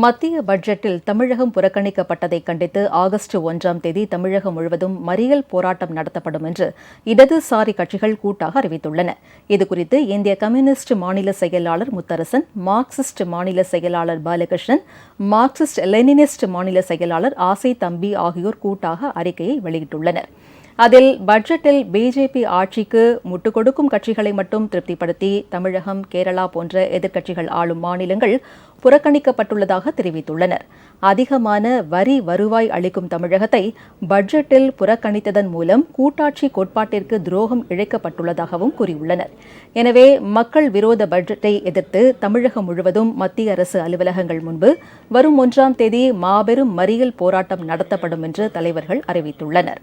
மத்திய பட்ஜெட்டில் தமிழகம் புறக்கணிக்கப்பட்டதை கண்டித்து ஆகஸ்ட் ஒன்றாம் தேதி தமிழகம் முழுவதும் மறியல் போராட்டம் நடத்தப்படும் என்று இடதுசாரி கட்சிகள் கூட்டாக அறிவித்துள்ளன. இதுகுறித்து இந்திய கம்யூனிஸ்ட் மாநில செயலாளர் முத்தரசன் மார்க்சிஸ்ட் மாநில செயலாளர் பாலகிருஷ்ணன் மார்க்சிஸ்ட் லெனினிஸ்ட் மாநில செயலாளர் ஆசை தம்பி ஆகியோர் கூட்டாக அறிக்கையை வெளியிட்டுள்ளனர். அதில் பட்ஜெட்டில் பிஜேபி ஆட்சிக்கு முட்டுக் கொடுக்கும் கட்சிகளை மட்டும் திருப்திப்படுத்தி தமிழகம் கேரளா போன்ற எதிர்க்கட்சிகள் ஆளும் மாநிலங்கள் புறக்கணிக்கப்பட்டுள்ளதாக தெரிவித்துள்ளனர். அதிகமான வரி வருவாய் அளிக்கும் தமிழகத்தை பட்ஜெட்டில் புறக்கணித்ததன் மூலம் கூட்டாட்சி கோட்பாட்டிற்கு துரோகம் இழைக்கப்பட்டுள்ளதாகவும் கூறியுள்ளனர். எனவே மக்கள் விரோத பட்ஜெட்டை எதிர்த்து தமிழகம் முழுவதும் மத்திய அரசு அலுவலகங்கள் முன்பு வரும் ஒன்றாம் தேதி மாபெரும் மறியல் போராட்டம் நடத்தப்படும் என்று தலைவர்கள் அறிவித்துள்ளனர்.